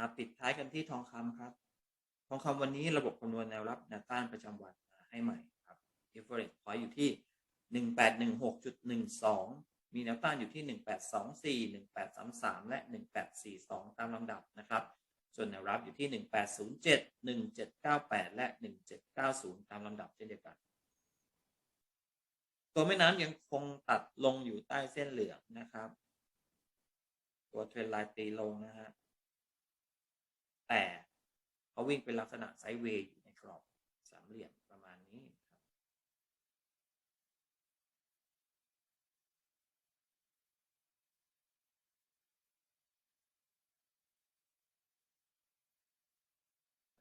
าปิดท้ายกันที่ทองคำครับ ทองคำวันนี้ระบบคำนวณแนวรับแนวต้านประจำวันให้ใหม่ครับ average point อยู่ที่หนึ่งแปดหนึ่งหกจุดหนึ่งสองมีแนวต้านอยู่ที่หนึ่งแปดสองสี่หนึ่งแปดสามสามและหนึ่งแปดสี่สองตามลำดับนะครับ ส่วนแนวรับอยู่ที่หนึ่งแปดศูนย์เจ็ดหนึ่งเจ็ดเก้าแปดและหนึ่งเจ็ดเก้าศูนย์ตามลำดับเช่นเดียวกัน ตัวแม่น้ำยังคงตัดลงอยู่ใต้เส้นเหลืองนะครับ ตัวเทรนไลน์ตีลงนะฮะ แต่เขาวิ่งเป็นลักษณะไซด์เวย์อยู่ในกรอบสามเหลี่ยมประมาณนี้ครับ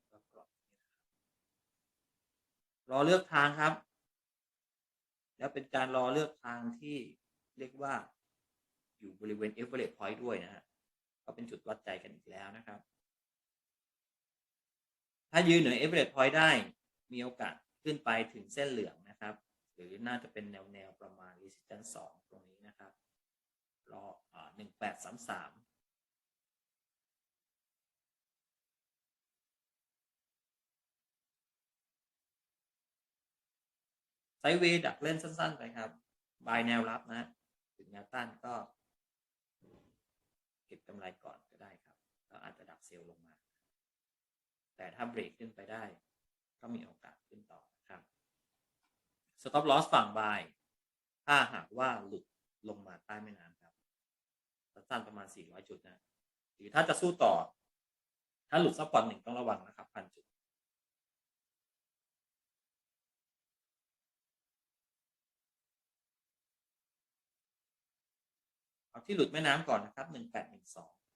แล้วกรอบนี้นะครับรอเลือกทางครับ แล้วเป็นการรอเลือกทางที่เรียกว่าอยู่บริเวณ average point ด้วยนะฮะก็เป็นจุดวัดใจกันอีกแล้วนะครับ ถ้ายืนเหนือ average point ได้มีโอกาสขึ้นไปถึงเส้นเหลืองนะครับ หรือน่าจะเป็นแนวแนวประมาณ resistance 2ตรงนี้นะครับ รอหนึ่งแปดสามสามไซเวย์ดักเล่นสั้น ๆ ไปครับ บายแนวรับนะ ถึงแนวต้านก็ เก็บกำไรก่อนก็ได้ครับแล้วอาจจะดักเซลล์ลงมา แต่ถ้าเบรกขึ้นไปได้ ก็มีโอกาสขึ้นต่อนะครับ stop loss ฝั่งบายถ้าหากว่าหลุดลงมาใต้แม่น้ำครับสั้นประมาณ 400 จุดนะหรือถ้าจะสู้ต่อ ถ้าหลุดซับพอร์ตหนึ่งต้องระวังนะครับพันจุดเอาที่หลุดแม่น้ำก่อนนะครับ 1812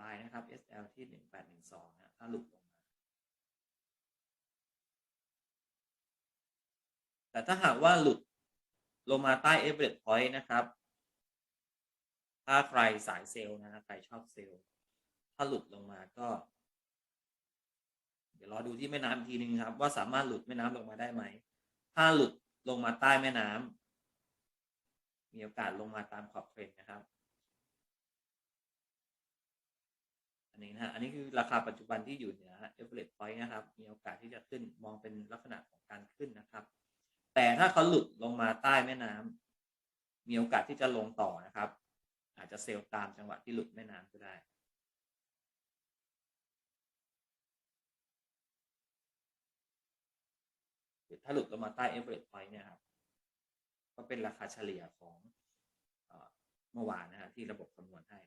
บายนะครับ SL ที่หนึ่งแปดหนึ่งสองนะถ้าหลุดลงมา แต่ถ้าหากว่าหลุดลงมาใต้ average point นะครับ ถ้าใครสายเซลล์นะ ใครชอบเซลล์ ถ้าหลุดลงมาก็ เดี๋ยวรอดูที่แม่น้ำอีกทีนึงครับ ว่าสามารถหลุดแม่น้ำลงมาได้ไหม ถ้าหลุดลงมาใต้แม่น้ำมีโอกาสลงมาตามขอบเทรนนะครับ อันนี้นะฮะอันนี้คือราคาปัจจุบันที่อยู่เหนือ average point นะครับ มีโอกาสที่จะขึ้นมองเป็นลักษณะของการขึ้นนะครับ แต่ถ้าเขาหลุดลงมาใต้แม่น้ำมีโอกาสที่จะลงต่อนะครับ อาจจะเซลล์ตามจังหวะที่หลุดแม่น้ำก็ได้ถ้าหลุดลงมาใต้ average point เนี่ยครับก็เป็นราคาเฉลี่ยของเมื่อวานนะฮะที่ระบบคำนวณให้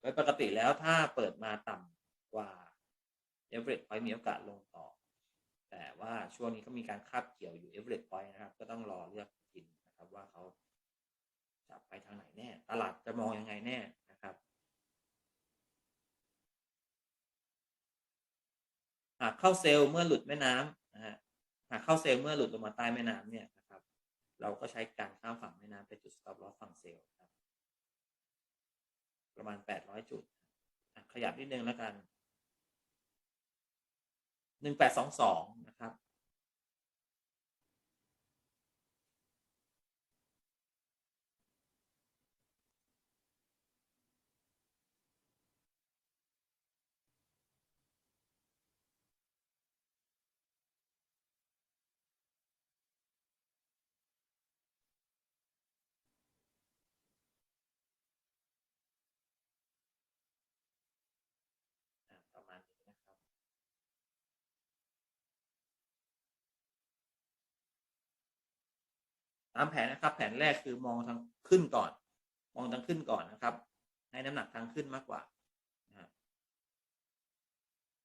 โดยปกติแล้วถ้าเปิดมาต่ำกว่า average point มีโอกาสลงต่อ แต่ว่าช่วงนี้ก็มีการคาบเกี่ยวอยู่ average point นะครับ ก็ต้องรอเลือกกินนะครับว่าเขาจะไปทางไหนแน่ ตลาดจะมองยังไงแน่นะครับ หากเข้าเซลล์เมื่อหลุดแม่น้ำนะฮะหากเข้าเซลล์เมื่อหลุดลงมาใต้แม่น้ำเนี่ยนะครับ เราก็ใช้การข้ามฝั่งแม่น้ำเป็นจุด stop loss ฝั่งเซลล์ ประมาณ 800 จุด ขยับนิดนึงแล้วกัน 1822 นะครับ อะประมาณนี้นะครับ ตามแผนนะครับ แผนแรกคือมองทางขึ้นก่อน มองทางขึ้นก่อนนะครับ ให้น้ำหนักทางขึ้นมากกว่า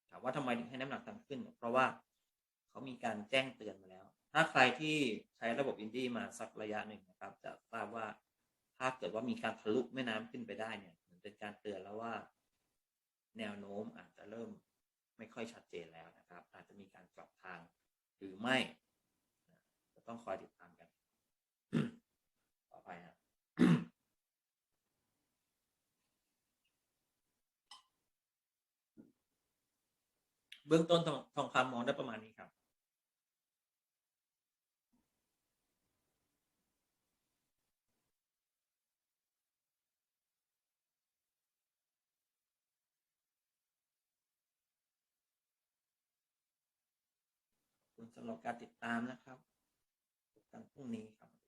ถามว่าทำไมถึงให้น้ำหนักทางขึ้น เพราะว่าเขามีการแจ้งเตือนมาแล้ว ถ้าใครที่ใช้ระบบอินดี้มาสักระยะหนึ่งนะครับ จะทราบว่าถ้าเกิดว่ามีการทะลุแม่น้ำขึ้นไปได้เนี่ยเหมือนเป็นการเตือนแล้วว่า แนวโน้มอาจจะเริ่มไม่ค่อยชัดเจนแล้วนะครับ อาจจะมีการกลับทางหรือไม่นะต้องคอยติดตามกัน ไปนะเบื้องต้นทองทองคำมองได้ประมาณนี้ครับ ขอบคุณสำหรับการติดตามนะครับกันพรุ่งนี้ครับ